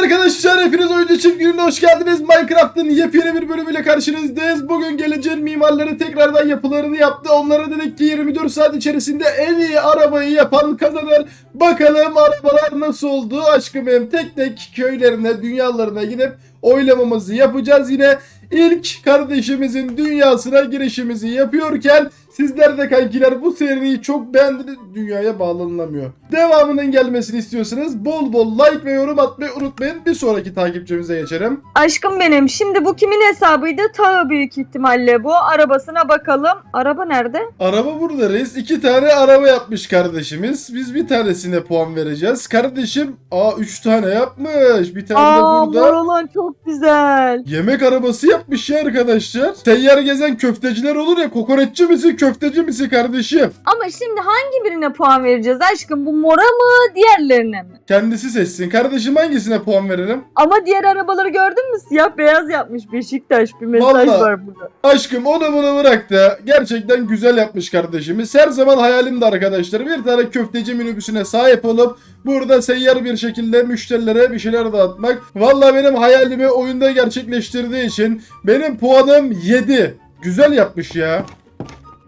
arkadaşlar hepiniz oyuncu çift gününe hoş geldiniz. Minecraft'ın yepyeni bir bölümüyle karşınızdayız. Bugün geleceğin mimarları tekrardan yapılarını yaptı. Onlara dedik ki 24 saat içerisinde en iyi arabayı yapan kazanır. Bakalım arabalar nasıl oldu? Aşkım benim tek tek köylerine, dünyalarına gidip oylamamızı yapacağız. Yine ilk kardeşimizin dünyasına girişimizi yapıyorken Sizler de kankiler bu seriyi çok beğendiniz. Dünyaya bağlanılamıyor. Devamının gelmesini istiyorsanız bol bol like ve yorum atmayı unutmayın. Bir sonraki takipçimize geçelim. Aşkım benim. Şimdi bu kimin hesabıydı? Ta büyük ihtimalle bu. Arabasına bakalım. Araba nerede? Araba burada reis. İki tane araba yapmış kardeşimiz. Biz bir tanesine puan vereceğiz. Kardeşim aa üç tane yapmış. Bir tane de Aa burada. mor olan çok güzel. Yemek arabası yapmış ya arkadaşlar. Seyyar gezen köfteciler olur ya kokoreççi misin köfteci misin kardeşim? Ama şimdi hangi birine puan vereceğiz aşkım? Bu mora mı diğerlerine mi? Kendisi seçsin. Kardeşim hangisine puan verelim? Ama diğer arabaları gördün mü? Siyah beyaz yapmış Beşiktaş. Bir mesaj Vallahi. var burada. Aşkım onu bunu bırak da gerçekten güzel yapmış kardeşimiz. Her zaman hayalimdi arkadaşlar. Bir tane köfteci minibüsüne sahip olup burada seyyar bir şekilde müşterilere bir şeyler dağıtmak. Vallahi benim hayalimi oyunda gerçekleştirdiği için benim puanım 7. Güzel yapmış ya.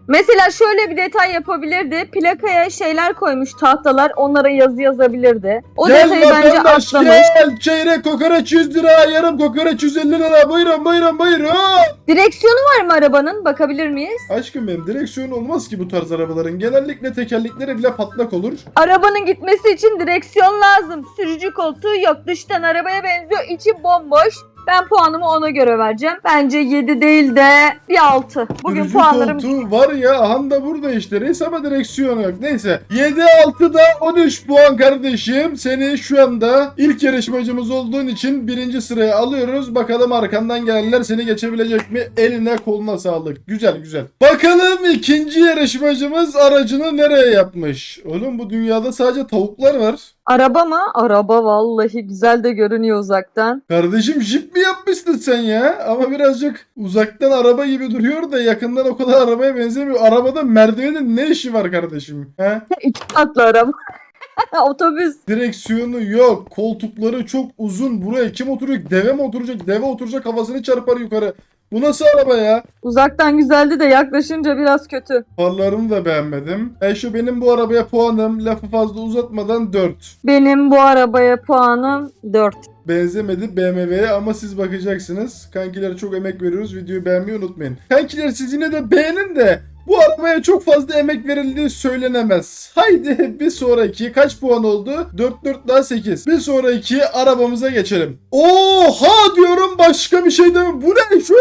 Mesela şöyle bir detay yapabilirdi. Plakaya şeyler koymuş tahtalar. Onlara yazı yazabilirdi. O gel detayı bence vatandaş atlamış. gel. Çeyrek kokoreç 100 lira, yarım kokoreç 150 lira. Buyurun buyurun buyurun. Direksiyonu var mı arabanın? Bakabilir miyiz? Aşkım benim direksiyon olmaz ki bu tarz arabaların. Genellikle tekerlekleri bile patlak olur. Arabanın gitmesi için direksiyon lazım. Sürücü koltuğu yok. Dıştan arabaya benziyor. İçi bomboş. Ben puanımı ona göre vereceğim. Bence 7 değil de bir 6. Bugün Sürücü puanlarım koltuğu var ya aha da burada işte reis ama direksiyon yok. Neyse 7 6'da 13 puan kardeşim. Seni şu anda ilk yarışmacımız olduğun için birinci sıraya alıyoruz. Bakalım arkandan gelenler seni geçebilecek mi? Eline koluna sağlık. Güzel güzel. Bakalım ikinci yarışmacımız aracını nereye yapmış? Oğlum bu dünyada sadece tavuklar var. Araba mı? Araba vallahi güzel de görünüyor uzaktan. Kardeşim jip mi yapmışsın sen ya? Ama birazcık uzaktan araba gibi duruyor da yakından o kadar arabaya benzemiyor. Arabada merdivenin ne işi var kardeşim? He? İki katlı araba. Otobüs. Direksiyonu yok. Koltukları çok uzun. Buraya kim oturacak? Deve mi oturacak? Deve oturacak kafasını çarpar yukarı. Bu nasıl araba ya? Uzaktan güzeldi de yaklaşınca biraz kötü. Farlarını da beğenmedim. E şu benim bu arabaya puanım. Lafı fazla uzatmadan 4. Benim bu arabaya puanım 4. Benzemedi BMW'ye ama siz bakacaksınız. Kankilere çok emek veriyoruz. Videoyu beğenmeyi unutmayın. Kankiler siz yine de beğenin de bu arabaya çok fazla emek verildiği söylenemez. Haydi bir sonraki kaç puan oldu? 4 4 daha 8. Bir sonraki arabamıza geçelim. Oha diyorum başka bir şey demiyorum. Bu ne şu?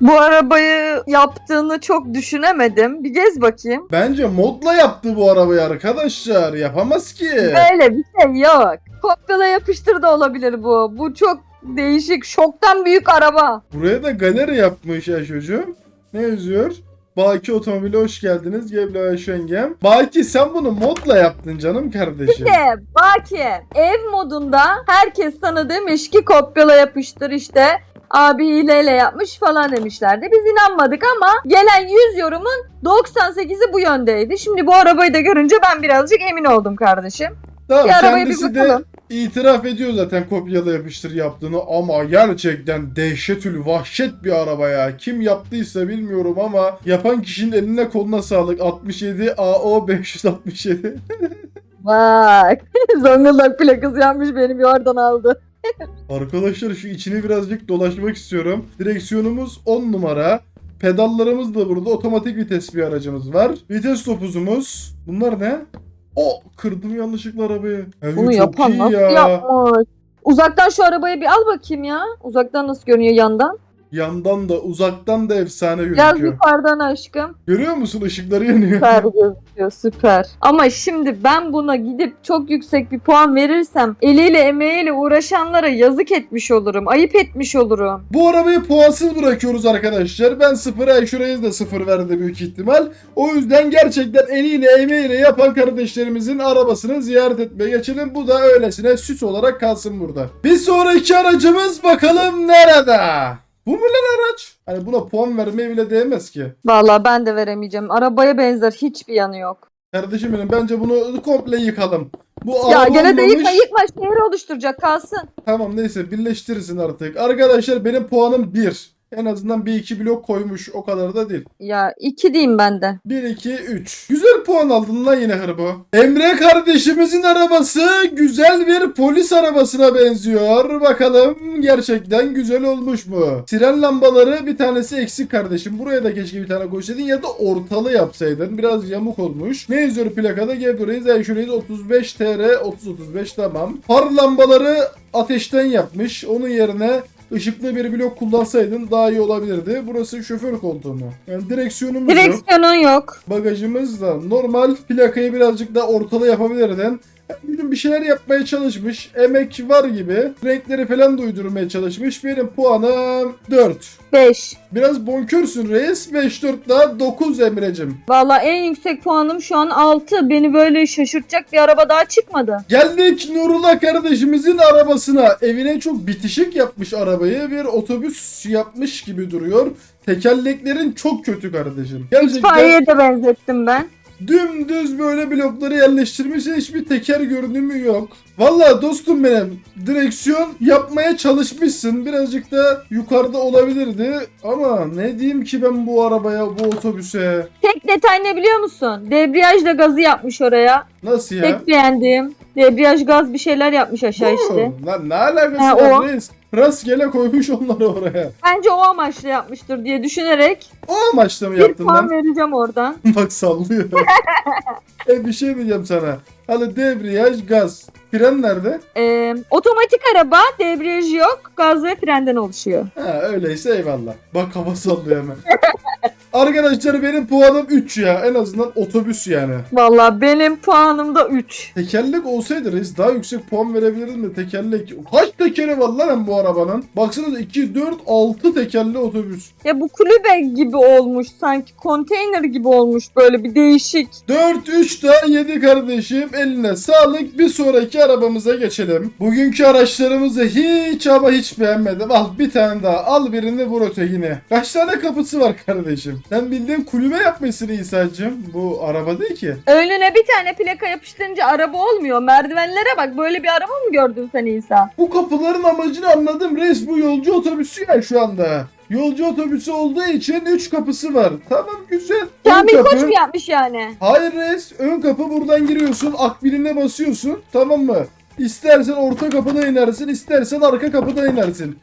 Bu arabayı yaptığını çok düşünemedim. Bir gez bakayım. Bence modla yaptı bu arabayı arkadaşlar. Yapamaz ki. Böyle bir şey yok. Kopyala yapıştır da olabilir bu. Bu çok değişik. Şoktan büyük araba. Buraya da galeri yapmış ya çocuğum. Ne yazıyor? Baki Otomobil'e hoş geldiniz. Gebla Şengem. Baki sen bunu modla yaptın canım kardeşim. Bir de Baki ev modunda herkes sana demiş ki kopyala yapıştır işte. Abi hileyle yapmış falan demişlerdi. Biz inanmadık ama gelen 100 yorumun 98'i bu yöndeydi. Şimdi bu arabayı da görünce ben birazcık emin oldum kardeşim. Tamam Bir arabaya bir kendisi de bakalım. İtiraf ediyor zaten kopyala yapıştır yaptığını ama gerçekten dehşetül vahşet bir araba ya. Kim yaptıysa bilmiyorum ama yapan kişinin eline koluna sağlık. 67 AO 567. Bak Zonguldak plakası yanmış beni bir oradan aldı. Arkadaşlar şu içini birazcık dolaşmak istiyorum. Direksiyonumuz 10 numara. Pedallarımız da burada. Otomatik vites bir aracımız var. Vites topuzumuz. Bunlar ne? O kırdım yanlışlıkla arabayı. Evet, Bunu yapan nasıl ya. yapmış? Uzaktan şu arabayı bir al bakayım ya. Uzaktan nasıl görünüyor yandan? Yandan da uzaktan da efsane Biraz gözüküyor. yukarıdan aşkım. Görüyor musun ışıkları yanıyor. Süper gözüküyor süper. Ama şimdi ben buna gidip çok yüksek bir puan verirsem eliyle emeğiyle uğraşanlara yazık etmiş olurum. Ayıp etmiş olurum. Bu arabayı puansız bırakıyoruz arkadaşlar. Ben sıfıra şuraya da sıfır verdi büyük ihtimal. O yüzden gerçekten eliyle emeğiyle yapan kardeşlerimizin arabasını ziyaret etmeye geçelim. Bu da öylesine süs olarak kalsın burada. Bir sonraki aracımız bakalım nerede? Bu mu lan araç? Hani buna puan vermeye bile değmez ki. Vallahi ben de veremeyeceğim. Arabaya benzer hiçbir yanı yok. Kardeşim benim bence bunu komple yıkalım. Bu Ya gene de olmamış. yıkma yıkma şehir oluşturacak kalsın. Tamam neyse birleştirirsin artık. Arkadaşlar benim puanım 1. En azından bir iki blok koymuş o kadar da değil. Ya iki diyeyim ben de. 1, 2, 3. Güzel puan aldın lan yine hırbo. Emre kardeşimizin arabası güzel bir polis arabasına benziyor. Bakalım gerçekten güzel olmuş mu? Siren lambaları bir tanesi eksik kardeşim. Buraya da keşke bir tane koysaydın ya da ortalı yapsaydın. Biraz yamuk olmuş. Ne yazıyor plakada? Gebreyiz, Ayşureyiz 35 TR 30-35 tamam. Far lambaları ateşten yapmış. Onun yerine ışıklı bir blok kullansaydın daha iyi olabilirdi. Burası şoför koltuğu mu? Yani direksiyonumuz yok. Direksiyonun yok. Bagajımız da normal. Plakayı birazcık daha ortalı yapabilirdin. Bugün bir şeyler yapmaya çalışmış. Emek var gibi. Renkleri falan da uydurmaya çalışmış. Benim puanım 4. 5. Biraz bonkörsün reis. 5 4 daha 9 Emre'cim. Valla en yüksek puanım şu an 6. Beni böyle şaşırtacak bir araba daha çıkmadı. Geldik Nurullah kardeşimizin arabasına. Evine çok bitişik yapmış arabayı. Bir otobüs yapmış gibi duruyor. Tekerleklerin çok kötü kardeşim. Gerçekten İtfaiyeye de benzettim ben. Dümdüz böyle blokları yerleştirmiş hiçbir teker görünümü yok. Vallahi dostum benim direksiyon yapmaya çalışmışsın. Birazcık da yukarıda olabilirdi. Ama ne diyeyim ki ben bu arabaya, bu otobüse. Tek detay ne biliyor musun? Debriyajla gazı yapmış oraya. Nasıl ya? Tek beğendiğim. Debriyaj gaz bir şeyler yapmış aşağı işte. Lan ne alakası Ha, var o. reis? Rastgele koymuş onları oraya. Bence o amaçla yapmıştır diye düşünerek O amaçla mı bir yaptın puan lan? vereceğim oradan. Bak sallıyor. e bir şey diyeceğim sana. Hadi debriyaj, gaz. Fren nerede? Ee, otomatik araba debriyajı yok. Gaz ve frenden oluşuyor. Ha öyleyse eyvallah. Bak kafa sallıyor hemen. Arkadaşlar benim puanım 3 ya. En azından otobüs yani. Valla benim puanım da 3. Tekerlek olsaydı reis daha yüksek puan verebilirdim de tekerlek. Kaç tekeri var lan bu arabanın? Baksanıza 2, 4, 6 tekerli otobüs. Ya bu kulübe gibi olmuş sanki konteyner gibi olmuş böyle bir değişik. 4, 3 daha 7 kardeşim. Eline sağlık. Bir sonraki arabamıza geçelim. Bugünkü araçlarımızı hiç ama hiç beğenmedim. Al bir tane daha. Al birini vur ötekini. Kaç tane kapısı var kardeşim? Sen bildiğin kulübe yapmışsın İsa'cığım. Bu araba değil ki. Önüne bir tane plaka yapıştırınca araba olmuyor. Merdivenlere bak böyle bir araba mı gördün sen İsa? Bu kapıların amacını anladım reis. Bu yolcu otobüsü ya şu anda. Yolcu otobüsü olduğu için 3 kapısı var. Tamam güzel. Ön Kamil kapı- Koç mu yapmış yani? Hayır reis. Ön kapı buradan giriyorsun. Akbiline basıyorsun. Tamam mı? İstersen orta kapıda inersin. istersen arka kapıda inersin.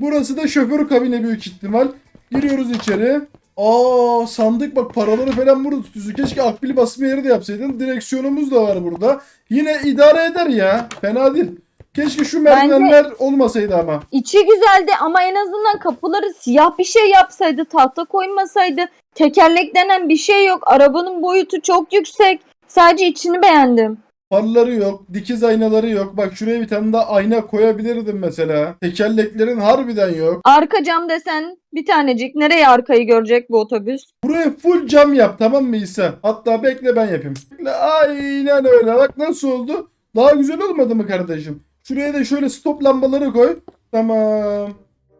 Burası da şoför kabini büyük ihtimal. Giriyoruz içeri. Aa sandık bak paraları falan burada tutuyorsun. Keşke akbili basma yeri de yapsaydın. Direksiyonumuz da var burada. Yine idare eder ya. Fena değil. Keşke şu merdivenler olmasaydı ama. İçi güzeldi ama en azından kapıları siyah bir şey yapsaydı, tahta koymasaydı. Tekerlek denen bir şey yok. Arabanın boyutu çok yüksek. Sadece içini beğendim. Farları yok, dikiz aynaları yok. Bak şuraya bir tane daha ayna koyabilirdim mesela. Tekerleklerin harbiden yok. Arka cam desen bir tanecik. Nereye arkayı görecek bu otobüs? Buraya full cam yap tamam mı İsa? Hatta bekle ben yapayım. Bekle, aynen öyle. Bak nasıl oldu? Daha güzel olmadı mı kardeşim? Şuraya da şöyle stop lambaları koy. Tamam.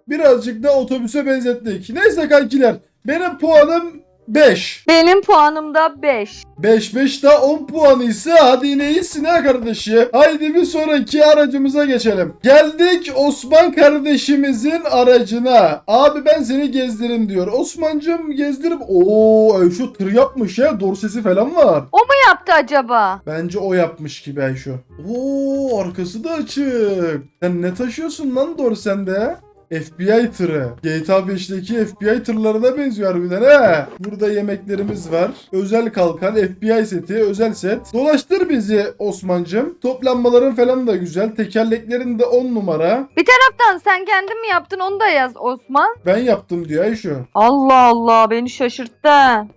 Birazcık da otobüse benzettik. Neyse kankiler. Benim puanım 5. Benim puanım da 5. 5 5 daha 10 puanı ise hadi yine iyisin ha kardeşim. Haydi bir sonraki aracımıza geçelim. Geldik Osman kardeşimizin aracına. Abi ben seni gezdiririm diyor. Osman'cım gezdirip ooo Ayşo tır yapmış ya. Dorsesi falan var. Ne yaptı acaba? Bence o yapmış gibi Ayşo. Oo arkası da açık. Sen ne taşıyorsun lan dorsende? FBI tırı. GTA 5'teki FBI tırlarına benziyor harbiden he. Burada yemeklerimiz var. Özel kalkan, FBI seti, özel set. Dolaştır bizi Osman'cım. Toplanmaların falan da güzel. Tekerleklerin de 10 numara. Kaptan sen kendin mi yaptın onu da yaz Osman. Ben yaptım diyor Ayşo. Allah Allah beni şaşırttı.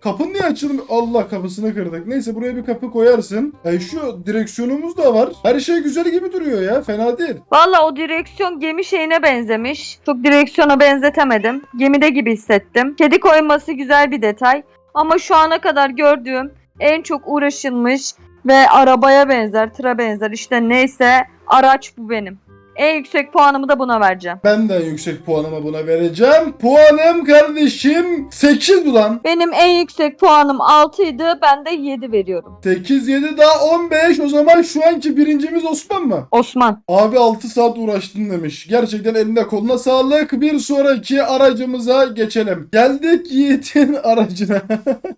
Kapın niye açılmıyor? Allah kapısını kırdık. Neyse buraya bir kapı koyarsın. Ayşo direksiyonumuz da var. Her şey güzel gibi duruyor ya. Fena değil. Valla o direksiyon gemi şeyine benzemiş. Çok direksiyona benzetemedim. Gemide gibi hissettim. Kedi koyması güzel bir detay. Ama şu ana kadar gördüğüm en çok uğraşılmış ve arabaya benzer, tıra benzer işte neyse araç bu benim. En yüksek puanımı da buna vereceğim. Ben de en yüksek puanımı buna vereceğim. Puanım kardeşim 8 ulan. Benim en yüksek puanım 6 idi. Ben de 7 veriyorum. 8, 7 daha 15. O zaman şu anki birincimiz Osman mı? Osman. Abi 6 saat uğraştın demiş. Gerçekten eline koluna sağlık. Bir sonraki aracımıza geçelim. Geldik Yiğit'in aracına.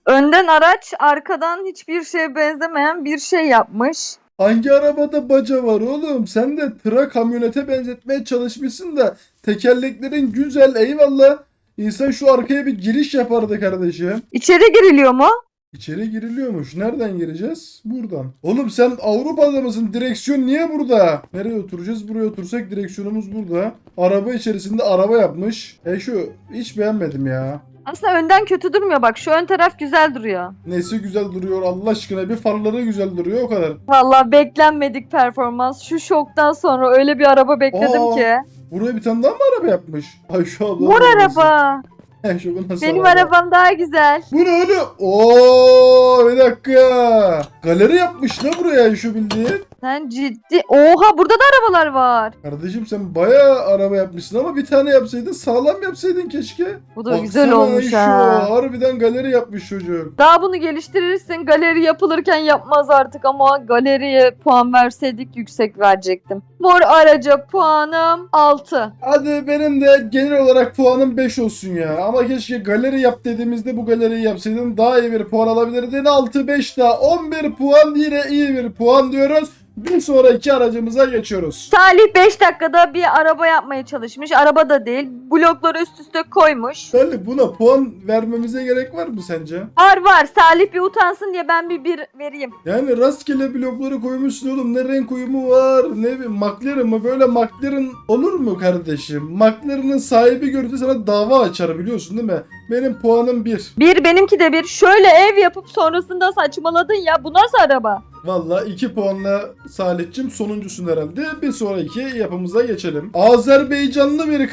Önden araç, arkadan hiçbir şeye benzemeyen bir şey yapmış. Hangi arabada baca var oğlum? Sen de tıra kamyonete benzetmeye çalışmışsın da tekerleklerin güzel eyvallah. İnsan şu arkaya bir giriş yapardı kardeşim. İçeri giriliyor mu? İçeri giriliyormuş. Nereden gireceğiz? Buradan. Oğlum sen Avrupa'da mısın? Direksiyon niye burada? Nereye oturacağız? Buraya otursak direksiyonumuz burada. Araba içerisinde araba yapmış. E şu hiç beğenmedim ya. Aslında önden kötü durmuyor bak. Şu ön taraf güzel duruyor. Nesi güzel duruyor Allah aşkına. Bir farları güzel duruyor o kadar. Vallahi beklenmedik performans. Şu şoktan sonra öyle bir araba bekledim Aa, ki. Buraya bir tane daha mı araba yapmış? Ay şu abla. Mor araba. Bu nasıl Benim araba? arabam daha güzel. Bu ne oğlum? Oo bir dakika. Galeri yapmış ne buraya şu bildiğin? Sen ciddi. Oha burada da arabalar var. Kardeşim sen bayağı araba yapmışsın ama bir tane yapsaydın sağlam yapsaydın keşke. Bu da güzel olmuş şu, ha. Harbiden galeri yapmış çocuk. Daha bunu geliştirirsin. Galeri yapılırken yapmaz artık ama galeriye puan verseydik yüksek verecektim. Mor araca puanım 6. Hadi benim de genel olarak puanım 5 olsun ya. Ama keşke galeri yap dediğimizde bu galeriyi yapsaydın daha iyi bir puan alabilirdin. 6 5 daha 11 puan yine iyi bir puan diyoruz. Bir sonraki aracımıza geçiyoruz. Salih 5 dakikada bir araba yapmaya çalışmış. Araba da değil. Blokları üst üste koymuş. Salih buna puan vermemize gerek var mı sence? Var var. Salih bir utansın diye ben bir bir vereyim. Yani rastgele blokları koymuşsun oğlum. Ne renk uyumu var, ne bir McLaren mı? Böyle McLaren olur mu kardeşim? McLaren'ın sahibi görürse sana dava açar biliyorsun değil mi? Benim puanım 1. Bir benimki de bir. Şöyle ev yapıp sonrasında saçmaladın ya. Bu nasıl araba? Valla 2 puanla Salih'cim sonuncusun herhalde. Bir sonraki yapımıza geçelim. Azerbaycanlı bir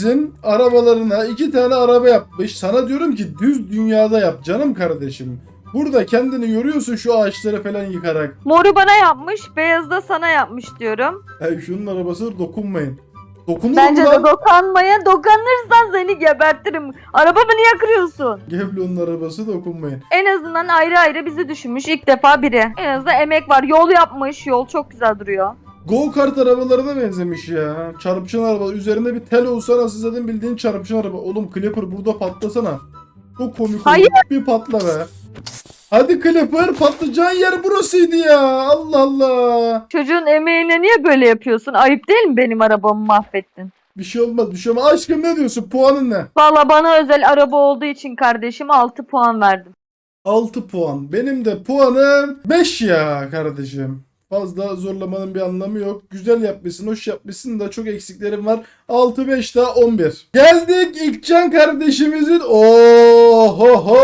kardeşimizin arabalarına iki tane araba yapmış. Sana diyorum ki düz dünyada yap canım kardeşim. Burada kendini yoruyorsun şu ağaçları falan yıkarak. Moru bana yapmış. Beyazı da sana yapmış diyorum. Hey şunun arabasına dokunmayın. Dokunur Bence de dokanmaya dokanırsan seni gebertirim. Arabamı niye kırıyorsun? Geblo'nun arabası dokunmayın. En azından ayrı ayrı bizi düşünmüş ilk defa biri. En azından emek var. Yol yapmış. Yol çok güzel duruyor. Go kart arabalarına benzemiş ya. Çarpışan araba. Üzerinde bir tel olsa nasıl zaten bildiğin çarpışan araba. Oğlum Clipper burada patlasana. Çok komik oldu. Hayır. Bir patla be. Hadi Clipper patlayacağın yer burasıydı ya. Allah Allah. Çocuğun emeğine niye böyle yapıyorsun? Ayıp değil mi benim arabamı mahvettin? Bir şey olmaz bir şey olmaz. Aşkım ne diyorsun? Puanın ne? Valla bana özel araba olduğu için kardeşim 6 puan verdim. 6 puan. Benim de puanım 5 ya kardeşim. Fazla zorlamanın bir anlamı yok. Güzel yapmışsın, hoş yapmışsın da çok eksiklerim var. 6 5 daha 11. Geldik İlkcan kardeşimizin. Oho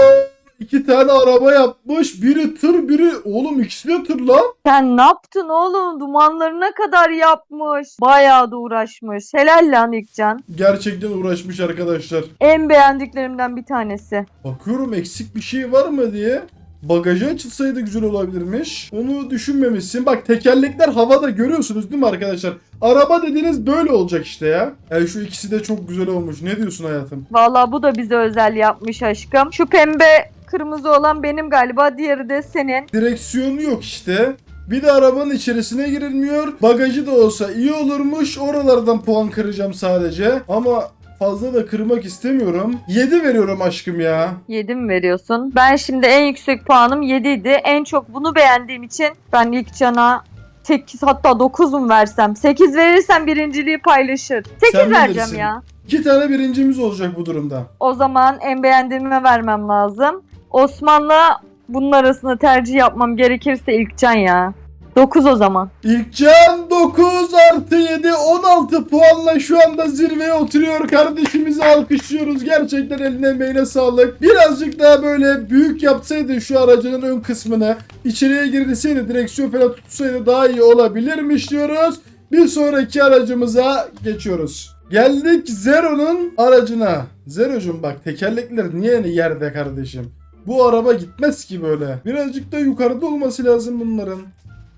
İki tane araba yapmış. Biri tır, biri oğlum ikisi de tır lan. Sen ne yaptın oğlum? Dumanlarına kadar yapmış. Bayağı da uğraşmış. Helal lan İlkcan. Gerçekten uğraşmış arkadaşlar. En beğendiklerimden bir tanesi. Bakıyorum eksik bir şey var mı diye. Bagajı açılsaydı güzel olabilirmiş. Onu düşünmemişsin. Bak tekerlekler havada görüyorsunuz değil mi arkadaşlar? Araba dediğiniz böyle olacak işte ya. Yani şu ikisi de çok güzel olmuş. Ne diyorsun hayatım? Valla bu da bize özel yapmış aşkım. Şu pembe kırmızı olan benim galiba. Diğeri de senin. Direksiyonu yok işte. Bir de arabanın içerisine girilmiyor. Bagajı da olsa iyi olurmuş. Oralardan puan kıracağım sadece. Ama fazla da kırmak istemiyorum. 7 veriyorum aşkım ya. 7 mi veriyorsun? Ben şimdi en yüksek puanım 7 idi. En çok bunu beğendiğim için ben İlkcan'a 8 hatta 9 mu versem? 8 verirsem birinciliği paylaşır. 8 Sen vereceğim bilirsin. ya. İki tane birincimiz olacak bu durumda. O zaman en beğendiğime vermem lazım. Osman'la bunun arasında tercih yapmam gerekirse İlkcan ya. 9 o zaman. İlkcan 9 artı 7 16 puanla şu anda zirveye oturuyor. Kardeşimizi alkışlıyoruz. Gerçekten eline emeğine sağlık. Birazcık daha böyle büyük yapsaydı şu aracının ön kısmını. içeriye girseydi direksiyon falan tutsaydı daha iyi olabilirmiş diyoruz. Bir sonraki aracımıza geçiyoruz. Geldik Zero'nun aracına. Zero'cum bak tekerlekler niye yerde kardeşim? Bu araba gitmez ki böyle. Birazcık da yukarıda olması lazım bunların.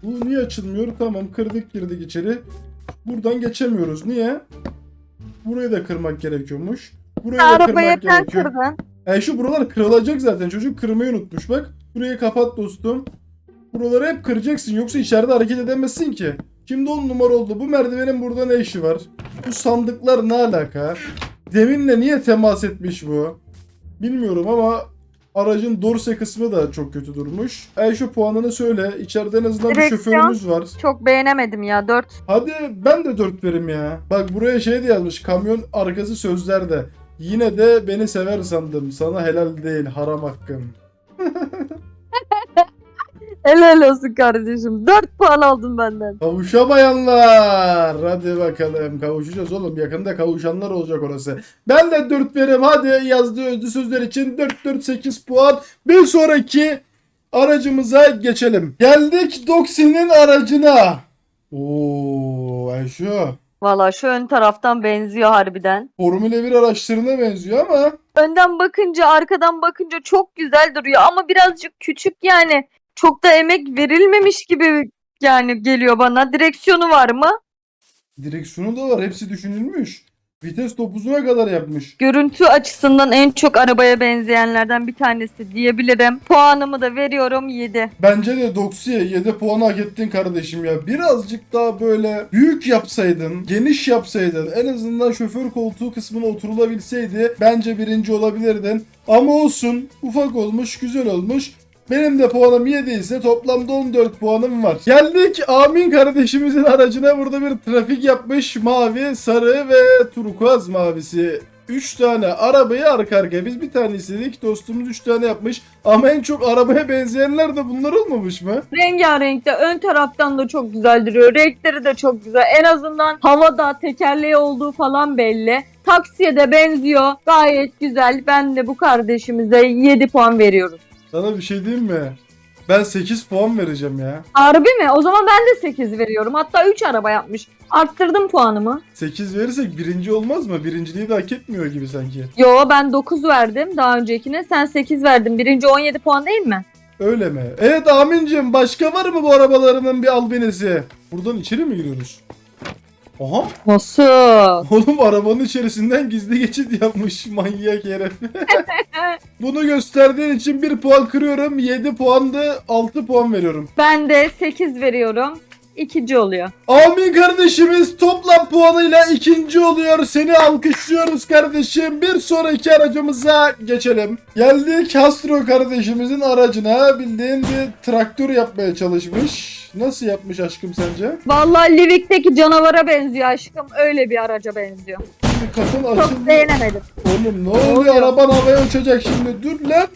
Bu niye açılmıyor? Tamam kırdık girdik içeri. Buradan geçemiyoruz. Niye? Burayı da kırmak gerekiyormuş. Burayı da Arabayı kırmak sen gerekiyor. kırdın. E şu buralar kırılacak zaten. Çocuk kırmayı unutmuş bak. Burayı kapat dostum. Buraları hep kıracaksın. Yoksa içeride hareket edemezsin ki. Şimdi on numara oldu. Bu merdivenin burada ne işi var? Bu sandıklar ne alaka? Deminle niye temas etmiş bu? Bilmiyorum ama aracın dorse kısmı da çok kötü durmuş. E şu puanını söyle. İçeride en azından bir Direksiyon. şoförümüz var. Çok beğenemedim ya 4. Hadi ben de 4 verim ya. Bak buraya şey de yazmış. Kamyon arkası sözlerde. Yine de beni sever sandım. Sana helal değil haram hakkım. Helal olsun kardeşim. 4 puan aldın benden. Kavuşamayanlar. Hadi bakalım kavuşacağız oğlum. Yakında kavuşanlar olacak orası. Ben de 4 verim. Hadi yazdığı özlü sözler için 4 4 8 puan. Bir sonraki aracımıza geçelim. Geldik Doxi'nin aracına. Oo, Ayşe. Valla şu ön taraftan benziyor harbiden. Formula 1 araçlarına benziyor ama Önden bakınca arkadan bakınca çok güzel duruyor ama birazcık küçük yani. Çok da emek verilmemiş gibi yani geliyor bana. Direksiyonu var mı? Direksiyonu da var. Hepsi düşünülmüş. Vites topuzuna kadar yapmış. Görüntü açısından en çok arabaya benzeyenlerden bir tanesi diyebilirim. Puanımı da veriyorum 7. Bence de Doxi'ye 7 puan hak ettin kardeşim ya. Birazcık daha böyle büyük yapsaydın, geniş yapsaydın, en azından şoför koltuğu kısmına oturulabilseydi bence birinci olabilirdin. Ama olsun. Ufak olmuş, güzel olmuş. Benim de puanım 7 ise toplamda 14 puanım var. Geldik Amin kardeşimizin aracına burada bir trafik yapmış. Mavi, sarı ve turkuaz mavisi. 3 tane arabayı arka arkaya. Biz bir tane istedik. Dostumuz 3 tane yapmış. Ama en çok arabaya benzeyenler de bunlar olmamış mı? Rengarenk de ön taraftan da çok güzel duruyor. Renkleri de çok güzel. En azından havada tekerleği olduğu falan belli. Taksiye de benziyor. Gayet güzel. Ben de bu kardeşimize 7 puan veriyorum. Sana bir şey diyeyim mi? Ben 8 puan vereceğim ya. Harbi mi? O zaman ben de 8 veriyorum. Hatta 3 araba yapmış. Arttırdım puanımı. 8 verirsek birinci olmaz mı? Birinciliği de hak etmiyor gibi sanki. Yo ben 9 verdim daha öncekine. Sen 8 verdin. Birinci 17 puan değil mi? Öyle mi? Evet Amincim başka var mı bu arabalarının bir albinesi? Buradan içeri mi giriyoruz? Aha. Nasıl? Oğlum arabanın içerisinden gizli geçit yapmış manyak herif. Bunu gösterdiğin için 1 puan kırıyorum. 7 puan da 6 puan veriyorum. Ben de 8 veriyorum. İkinci oluyor. Amin kardeşimiz toplam puanıyla ikinci oluyor. Seni alkışlıyoruz kardeşim. Bir sonraki aracımıza geçelim. Geldik Castro kardeşimizin aracına. Bildiğin bir traktör yapmaya çalışmış. Nasıl yapmış aşkım sence? Vallahi Livik'teki canavara benziyor aşkım. Öyle bir araca benziyor. Şimdi kapın Çok açıldı. beğenemedim. Oğlum ne oluyor? oluyor? Araban havaya uçacak şimdi. Dur lan.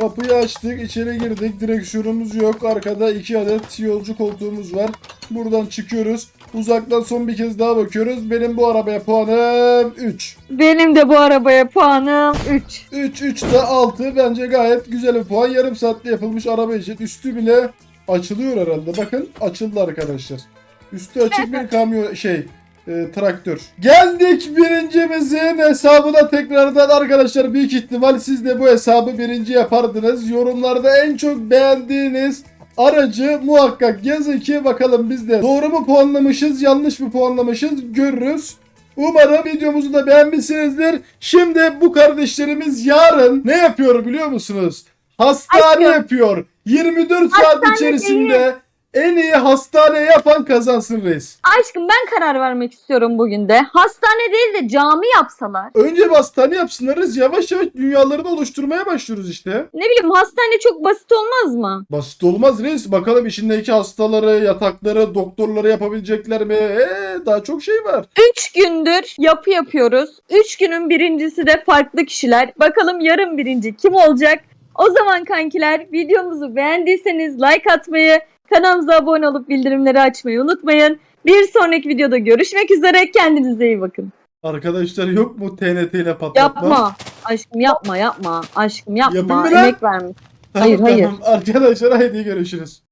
Kapıyı açtık, içeri girdik. Direksiyonumuz yok. Arkada iki adet yolcu koltuğumuz var. Buradan çıkıyoruz. Uzaktan son bir kez daha bakıyoruz. Benim bu arabaya puanım 3. Benim de bu arabaya puanım 3. 3, 3 de 6. Bence gayet güzel bir puan. Yarım saatte yapılmış araba için. Üstü bile açılıyor herhalde. Bakın açıldı arkadaşlar. Üstü açık bir kamyon şey e, traktör. Geldik birincimizin hesabına tekrardan arkadaşlar büyük ihtimal siz de bu hesabı birinci yapardınız. Yorumlarda en çok beğendiğiniz aracı muhakkak yazın ki bakalım biz de doğru mu puanlamışız yanlış mı puanlamışız görürüz. Umarım videomuzu da beğenmişsinizdir. Şimdi bu kardeşlerimiz yarın ne yapıyor biliyor musunuz? Hastane Aşkım. yapıyor. 24 saat Hastane içerisinde en iyi hastane yapan kazansın reis. Aşkım ben karar vermek istiyorum bugün de. Hastane değil de cami yapsalar. Önce bir hastane yapsınlar reis. Yavaş yavaş dünyalarını oluşturmaya başlıyoruz işte. Ne bileyim hastane çok basit olmaz mı? Basit olmaz reis. Bakalım içindeki hastaları, yatakları, doktorları yapabilecekler mi? Ee, daha çok şey var. 3 gündür yapı yapıyoruz. 3 günün birincisi de farklı kişiler. Bakalım yarın birinci kim olacak? O zaman kankiler videomuzu beğendiyseniz like atmayı, kanalımıza abone olup bildirimleri açmayı unutmayın. Bir sonraki videoda görüşmek üzere. Kendinize iyi bakın. Arkadaşlar yok mu TNT ile patlatma? Yapma. Aşkım yapma yapma. Aşkım yapma. Yapayım mı lan? Emek vermiş. Tamam, Hayır, hayır. tamam. Arkadaşlar haydi görüşürüz.